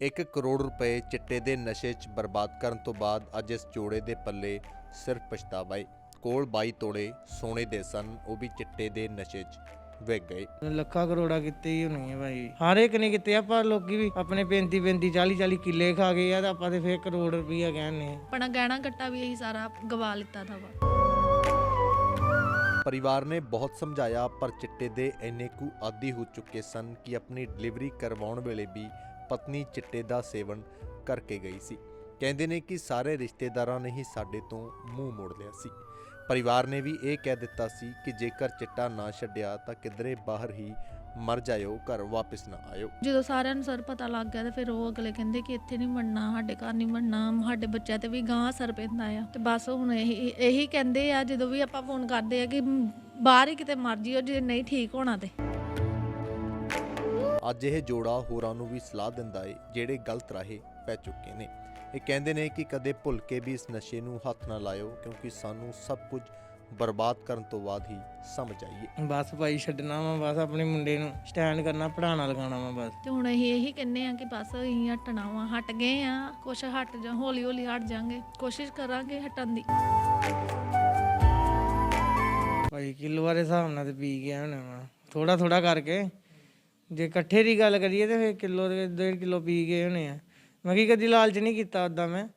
1 ਕਰੋੜ ਰੁਪਏ ਚਿੱਟੇ ਦੇ ਨਸ਼ੇ 'ਚ ਬਰਬਾਦ ਕਰਨ ਤੋਂ ਬਾਅਦ ਅੱਜ ਇਸ ਜੋੜੇ ਦੇ ਪੱਲੇ ਸਿਰਫ ਪਛਤਾਵਾ ਏ। ਕੋਲ 22 ਤੋੜੇ ਸੋਨੇ ਦੇ ਸਨ ਉਹ ਵੀ ਚਿੱਟੇ ਦੇ ਨਸ਼ੇ 'ਚ ਵਿਕ ਗਏ। ਲੱਖਾਂ ਕਰੋੜਾ ਕਿਤੇ ਹੀ ਹੋਣੀ ਹੈ ਭਾਈ। ਹਰ ਇੱਕ ਨੇ ਕਿਤੇ ਆ ਪਰ ਲੋਕੀ ਵੀ ਆਪਣੇ 35 35 40 40 ਕਿੱਲੇ ਖਾ ਗਏ ਆ ਤਾਂ ਆਪਾਂ ਤੇ ਫੇਰ ਕਰੋੜ ਰੁਪਈਆ ਕਹਿੰਨੇ ਆਪਣਾ ਗਹਿਣਾ ਗੱਟਾ ਵੀ ਇਹੀ ਸਾਰਾ ਗਵਾ ਲਿੱਤਾ ਦਾ ਵਾ। ਪਰਿਵਾਰ ਨੇ ਬਹੁਤ ਸਮਝਾਇਆ ਪਰ ਚਿੱਟੇ ਦੇ ਇੰਨੇ ਕੁ ਆਦੀ ਹੋ ਚੁੱਕੇ ਸਨ ਕਿ ਆਪਣੀ ਡਿਲੀਵਰੀ ਕਰਵਾਉਣ ਵੇਲੇ ਵੀ ਪਤਨੀ ਚਿੱਟੇ ਦਾ ਸੇਵਨ ਕਰਕੇ ਗਈ ਸੀ। ਕਹਿੰਦੇ ਨੇ ਕਿ ਸਾਰੇ ਰਿਸ਼ਤੇਦਾਰਾਂ ਨੇ ਹੀ ਸਾਡੇ ਤੋਂ ਮੂੰਹ ਮੋੜ ਲਿਆ ਸੀ। ਪਰਿਵਾਰ ਨੇ ਵੀ ਇਹ ਕਹਿ ਦਿੱਤਾ ਸੀ ਕਿ ਜੇਕਰ ਚਿੱਟਾ ਨਾ ਛੱਡਿਆ ਤਾਂ ਕਿਧਰੇ ਬਾਹਰ ਹੀ ਮਰ ਜਾਇਓ, ਘਰ ਵਾਪਸ ਨਾ ਆਇਓ। ਜਦੋਂ ਸਾਰਿਆਂ ਨੂੰ ਸਰ ਪਤਾ ਲੱਗ ਗਿਆ ਤੇ ਫਿਰ ਉਹ ਅਗਲੇ ਕਹਿੰਦੇ ਕਿ ਇੱਥੇ ਨਹੀਂ ਬਣਨਾ ਸਾਡੇ ਘਰ ਨਹੀਂ ਬਣਨਾ ਸਾਡੇ ਬੱਚਿਆਂ ਤੇ ਵੀ ਗਾਂ ਅਸਰ ਪੈਂਦਾ ਆ। ਤੇ ਬਸ ਹੁਣ ਇਹੀ ਇਹੀ ਕਹਿੰਦੇ ਆ, ਜਦੋਂ ਵੀ ਆਪਾਂ ਫੋਨ ਕਰਦੇ ਆ ਕਿ ਬਾਹਰ ਹੀ ਕਿਤੇ ਮਰ ਜਿਓ, ਜੇ ਨਹੀਂ ਠੀਕ ਹੋਣਾ ਤੇ। ਅੱਜ ਇਹ ਜੋੜਾ ਹੋਰਾਂ ਨੂੰ ਵੀ ਸਲਾਹ ਦਿੰਦਾ ਏ ਜਿਹੜੇ ਗਲਤ ਰਾਹੇ ਪੈ ਚੁੱਕੇ ਨੇ। ਇਹ ਕਹਿੰਦੇ ਨੇ ਕਿ ਕਦੇ ਭੁੱਲ ਕੇ ਵੀ ਇਸ ਨਸ਼ੇ ਨੂੰ ਹੱਥ ਨਾ ਲਾਇਓ ਕਿਉਂਕਿ ਸਾਨੂੰ ਸਭ ਕੁਝ ਬਰਬਾਦ ਕਰਨ ਤੋਂ ਬਾਅਦ ਹੀ ਸਮਝ ਆਈਏ। ਬਸ ਭਾਈ ਛੱਡਣਾ ਵਾ ਬਸ ਆਪਣੇ ਮੁੰਡੇ ਨੂੰ ਸਟੈਂਡ ਕਰਨਾ ਪੜਾਣਾ ਲਗਾਉਣਾ ਵਾ ਬਸ। ਤੇ ਹੁਣ ਅਸੀਂ ਇਹੀ ਕਹਿੰਦੇ ਆ ਕਿ ਬਸ ਅਸੀਂ ਹਟਣਾ ਵਾ ਹਟ ਗਏ ਆ ਕੁਛ ਹਟ ਜਾ ਹੌਲੀ ਹੌਲੀ ਹਟ ਜਾਾਂਗੇ ਕੋਸ਼ਿਸ਼ ਕਰਾਂਗੇ ਹਟਣ ਦੀ। ਭਾਈ ਕਿਲੋ ਵਾਲੇ ਹਿਸਾਬ ਨਾਲ ਤੇ ਪੀ ਗਿਆ ਹੋਣਾ ਵਾ। ਥੋੜਾ ਥੋੜਾ ਕਰਕੇ ਜੇ ਇਕੱਠੇ ਦੀ ਗੱਲ ਕਰੀਏ ਤੇ ਫਿਰ ਕਿਲੋ ਦੇ ਡੇਢ ਕਿਲੋ ਪੀ ਗਏ ਹੋਣੇ ਆ। ਮੈਂ ਕਿ ਕਦੀ ਲਾਲਚ ਨਹੀਂ ਕੀਤਾ ਉਦਾਂ ਮੈਂ।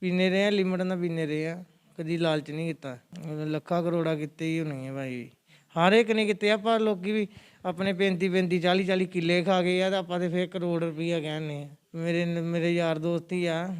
ਪੀਨੇ ਰਹੇ ਆ, ਲਿਮਟ ਨਾਲ ਪੀਨੇ ਰਹੇ ਆ। ਕਦੀ ਲਾਲਚ ਨਹੀਂ ਕੀਤਾ। ਲੱਖਾਂ ਕਰੋੜਾ ਕੀਤੇ ਹੀ ਹੋਣੀ ਹੈ ਭਾਈ। ਹਰ ਇੱਕ ਨੇ ਕੀਤੇ ਆ, ਪਰ ਲੋਕੀ ਵੀ ਆਪਣੇ 35 35 40 40 ਕਿੱਲੇ ਖਾ ਗਏ ਆ ਤਾਂ ਆਪਾਂ ਤੇ ਫਿਰ ਕਰੋੜ ਰੁਪਈਆ ਕਹਿੰਨੇ ਆ। ਮੇਰੇ ਮੇਰੇ ਯਾਰ ਦੋਸਤ ਹੀ ਆ,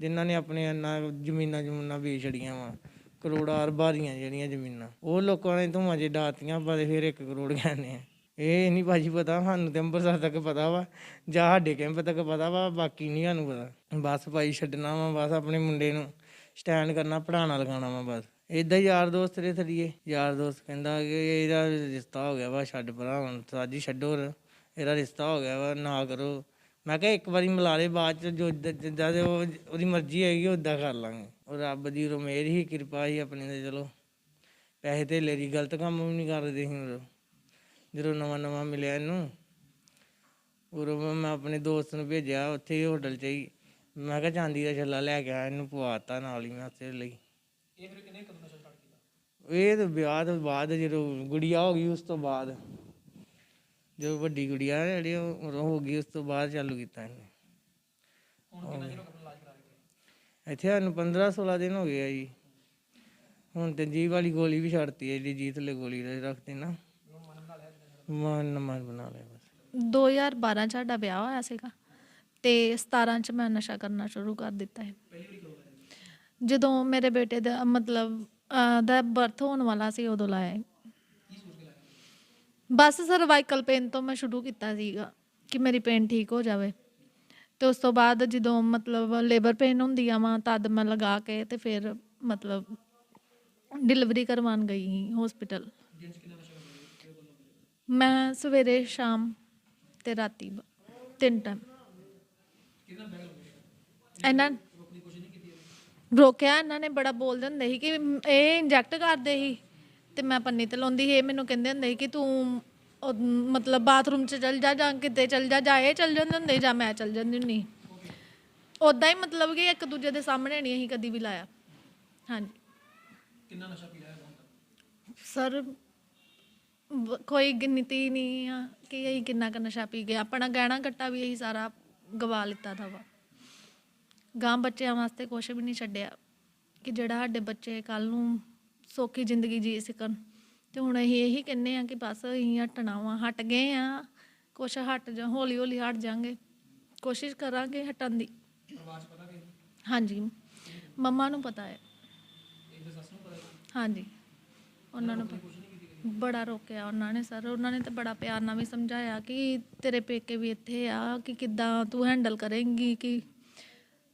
ਜਿਨ੍ਹਾਂ ਨੇ ਆਪਣੇ ਇੰਨਾ ਜ਼ਮੀਨਾਂ ਜਮੂਨਾਂ ਵੇਚ ਛੜੀਆਂ ਵਾ। ਕਰੋੜਾਂ ਅਰਬਾਂ ਦੀਆਂ ਜਿਹੜੀਆਂ ਜ਼ਮੀਨਾਂ। ਉਹ ਲੋਕਾਂ ਨੇ ਧੂਆਂ ਜੇ ਡਾਤੀਆਂ ਪਰ ਫਿਰ 1 ਕਰੋੜ ਕਹਿੰਦੇ ਆ। ਇਹ ਨਹੀਂ ਭਾਜੀ ਪਤਾ, ਸਾਨੂੰ ਤੇ ਅੰਮ੍ਰਿਤਸਰ ਤੱਕ ਪਤਾ ਵਾ, ਜਾਂ ਸਾਡੇ ਕੈਂਪ ਤੱਕ ਪਤਾ ਵਾ, ਬਾਕੀ ਨਹੀਂ ਸਾਨੂੰ ਪਤਾ। ਬਸ ਭਾਈ ਛੱਡਣਾ ਵਾ, ਬਸ ਆਪਣੇ ਮੁੰਡੇ ਨੂੰ ਸਟੈਂਡ ਕਰਨਾ ਪੜਾਣਾ ਲਗਾਉਣਾ ਵਾ ਬਸ। ਇਦਾਂ ਹੀ ਯਾਰ ਦੋਸਤ ਦੇ ਥੜੀਏ ਯਾਰ ਦੋਸਤ ਕਹਿੰਦਾ ਕਿ ਇਹਦਾ ਰਿਸ਼ਤਾ ਹੋ ਗਿਆ ਵਾ, ਛੱਡ ਭਰਾ, ਹੁਣ ਸਾਜੀ ਛੱਡੋ ਇਹਦਾ ਰਿਸ਼ਤਾ ਹੋ ਗਿਆ ਵਾ, ਨਾ ਕਰੋ। ਮੈਂ ਕਿਹਾ ਇੱਕ ਵਾਰੀ ਮਿਲਾ ਲੈ ਬਾਅਦ ਚ, ਜੋ ਜਿੱਦਾਂ- ਜਿੱਦਾਂ ਦੇ ਉਹ, ਉਹਦੀ ਮਰਜ਼ੀ ਹੈਗੀ ਉਦਾਂ ਕਰ ਲਾਂਗੇ। ਉਹ ਰੱਬ ਦੀ ਉਰੋਂ ਹੀ ਕਿਰਪਾ ਹੀ ਆਪਣੀ ਤੇ ਚਲੋ। ਪੈਸੇ ਧੇਲੇ ਦੀ ਗਲਤ ਕੰਮ ਵੀ ਨਹੀਂ ਕਰਦੇ ਸੀ ਉਦੋਂ ਜਦੋਂ ਨਵਾਂ ਨਵਾਂ ਮਿਲਿਆ ਇਹਨੂੰ ਉਰੋਂ ਮੈਂ ਆਪਣੇ ਦੋਸਤ ਨੂੰ ਭੇਜਿਆ ਉੱਥੇ ਹੀ ਹੋਟਲ 'ਚ ਹੀ। ਮੈਂ ਕਿਹਾ ਚਾਂਦੀ ਦਾ ਛੱਲਾ ਲੈ ਕੇ ਆ ਇਹਨੂੰ ਪਵਾਤਾ ਨਾਲ ਹੀ ਮੈਂ ਉਸੇ ਲਈ। ਇਹ ਫਿਰ ਕਿੰਨੇ ਕਦੋਂ ਨਸ਼ਾ ਸਟਾਰਟ ਕੀਤਾ? ਇਹ ਤਾਂ ਵਿਆਹ ਤੋਂ ਬਾਅਦ ਜਦੋਂ ਗੁੜੀਆ ਹੋ ਗਈ ਉਸ ਤੋਂ ਬਾਅਦ। ਜੋ ਵੱਡੀ ਗੁੜੀਆ ਜਿਹੜੀ ਉਹ ਉਦੋਂ ਹੋ ਗਈ ਉਸ ਤੋਂ ਬਾਅਦ ਚਾਲੂ ਕੀਤਾ ਇਹਨੇ। ਇੱਥੇ ਸਾਨੂੰ 15 16 ਦਿਨ ਹੋ ਗਏ ਆ ਜੀ। ਹੁਣ ਤੇ ਜੀਵ ਵਾਲੀ ਗੋਲੀ ਵੀ ਛੱਡਤੀ ਹੈ ਜਿਹੜੀ ਜੀਤ ਲੈ ਗੋਲੀ ਰੱਖਦੇ ਨਾ। ਮਨ ਮਨ ਬਣਾ ਲਿਆ ਬਸ। 2012 ਚ ਸਾਡਾ ਵਿਆਹ ਹੋਇਆ ਸੀਗਾ ਤੇ 17 ਚ ਮੈਂ ਨਸ਼ਾ ਕਰਨਾ ਸ਼ੁਰੂ ਕਰ ਦਿੱਤਾ ਹੈ ਜਦੋਂ ਮੇਰੇ ਬੇਟੇ ਦਾ ਮਤਲਬ ਦਾ ਬਰਥ ਹੋਣ ਵਾਲਾ ਸੀ ਉਦੋਂ ਲਾਇਆ ਬਸ ਸਰਵਾਈਕਲ ਪੇਨ ਤੋਂ ਮੈਂ ਸ਼ੁਰੂ ਕੀਤਾ ਸੀਗਾ ਕਿ ਮੇਰੀ ਪੇਨ ਠੀਕ ਹੋ ਜਾਵੇ। ਤੇ ਉਸ ਤੋਂ ਬਾਅਦ ਜਦੋਂ ਮਤਲਬ ਲੇਬਰ ਪੇਨ ਹੁੰਦੀ ਆ ਵਾ, ਤਦ ਮੈਂ ਲਗਾ ਕੇ ਤੇ ਫਿਰ ਮਤਲਬ ਡਿਲੀਵਰੀ ਕਰਵਾਉਣ ਗਈ ਹਸਪੀਟਲ ਮੈਂ ਸਵੇਰੇ ਸ਼ਾਮ ਤੇ ਰਾਤੀ ਬ- ਤਿੰਨ ਟਾਈਮ ਇਹਨਾਂ ਰੋਕਿਆ ਇਹਨਾਂ ਨੇ ਬੜਾ ਬੋਲਦੇ ਹੁੰਦੇ ਸੀ ਕਿ ਇਹ ਇੰਜੈਕਟ ਕਰਦੇ ਸੀ ਤੇ ਮੈਂ ਪੰਨੀ ਤੇ ਲਾਉਂਦੀ ਸੀ। ਇਹ ਮੈਨੂੰ ਕਹਿੰਦੇ ਹੁੰਦੇ ਸੀ ਕਿ ਤੂੰ ਉਹ ਮਤਲਬ ਬਾਥਰੂਮ 'ਚ ਚਲ ਜਾ ਜਾਂ ਕਿਤੇ ਚਲ ਜਾ ਜਾਂ ਇਹ ਚਲ ਜਾਂਦੇ ਹੁੰਦੇ ਜਾਂ ਮੈਂ ਚਲ ਜਾਂਦੀ ਹੁੰਦੀ ਉਦਾਂ ਹੀ ਮਤਲਬ ਕਿ ਇੱਕ ਦੂਜੇ ਦੇ ਸਾਹਮਣੇ ਨਹੀਂ ਅਸੀਂ ਕਦੀ ਵੀ ਲਾਇਆ। ਹਾਂਜੀ। ਕਿੰਨਾ ਨਸ਼ਾ ਪੀਆ ਸਰ ਬ- ਕੋਈ ਗਿਣਤੀ ਨਹੀਂ ਆ ਕਿ ਅਸੀਂ ਕਿੰਨਾ ਕੁ ਨਸ਼ਾ ਪੀ ਗਏ। ਆਪਣਾ ਗਹਿਣਾ ਗੱਟਾ ਵੀ ਇਹੀ ਸਾਰਾ ਗਵਾ ਲਿੱਤਾ ਦਾ ਵਾ। ਗਾਂ ਬੱਚਿਆਂ ਵਾਸਤੇ ਕੁਝ ਵੀ ਨਹੀਂ ਛੱਡਿਆ ਕਿ ਜਿਹੜਾ ਸਾਡੇ ਬੱਚੇ ਕੱਲ ਨੂੰ ਸੌਖੀ ਜ਼ਿੰਦਗੀ ਜੀ ਸਕਣ। ਤੇ ਹੁਣ ਅਸੀਂ ਇਹੀ ਕਹਿੰਨੇ ਆ ਕਿ ਬਸ ਅਸੀਂ ਹਟਣਾ ਵਾ ਹਟ ਗਏ ਆ ਕੁਛ ਹਟ ਜਾ ਹੌਲੀ ਹੌਲੀ ਹਟ ਜਾਾਂਗੇ। ਕੋਸ਼ਿਸ਼ ਕਰਾਂਗੇ ਹਟਣ ਦੀ। ਹਾਂਜੀ। ਮੰਮਾ ਨੂੰ ਪਤਾ ਹੈ। ਹਾਂਜੀ। ਉਹਨਾਂ ਨੂੰ ਪ- ਬੜਾ ਰੋਕਿਆ ਉਹਨਾਂ ਨੇ ਸਰ। ਉਹਨਾਂ ਨੇ ਤਾਂ ਬੜਾ ਪਿਆਰ ਨਾਲ ਵੀ ਸਮਝਾਇਆ ਕਿ ਤੇਰੇ ਪੇਕੇ ਵੀ ਇੱਥੇ ਆ, ਕਿ ਕਿੱਦਾਂ ਤੂੰ ਹੈਂਡਲ ਕਰੇਂਗੀ, ਕਿ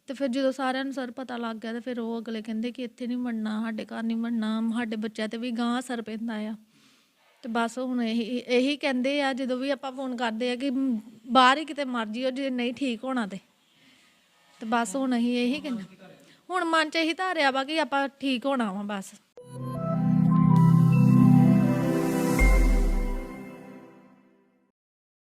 ਤੇ ਫਿਰ ਜਦੋਂ ਸਾਰਿਆਂ ਨੂੰ ਸਰ ਪਤਾ ਲੱਗ ਗਿਆ ਤੇ ਫਿਰ ਉਹ ਅਗਲੇ ਕਹਿੰਦੇ ਕਿ ਇੱਥੇ ਨਹੀਂ ਬਣਨਾ ਸਾਡੇ ਘਰ ਨਹੀਂ ਬਣਨਾ ਸਾਡੇ ਬੱਚਿਆਂ ਤੇ ਵੀ ਗਾਂ ਅਸਰ ਪੈਂਦਾ ਆ। ਤੇ ਬਸ ਹੁਣ ਇਹੀ ਇਹੀ ਕਹਿੰਦੇ ਆ, ਜਦੋਂ ਵੀ ਆਪਾਂ ਫੋਨ ਕਰਦੇ ਆ ਕਿ ਬਾਹਰ ਹੀ ਕਿਤੇ ਮਰਜ਼ੀ ਜਿਓ, ਜੇ ਨਹੀਂ ਠੀਕ ਹੋਣਾ ਤੇ। ਤੇ ਬਸ ਹੁਣ ਅਸੀਂ ਇਹੀ ਕਹਿੰਦੇ ਹੁਣ ਮਨ ਚ ਇਹੀ ਧਾਰਿਆ ਵਾ ਕਿ ਆਪਾਂ ਠੀਕ ਹੋਣਾ ਵਾ ਬਸ।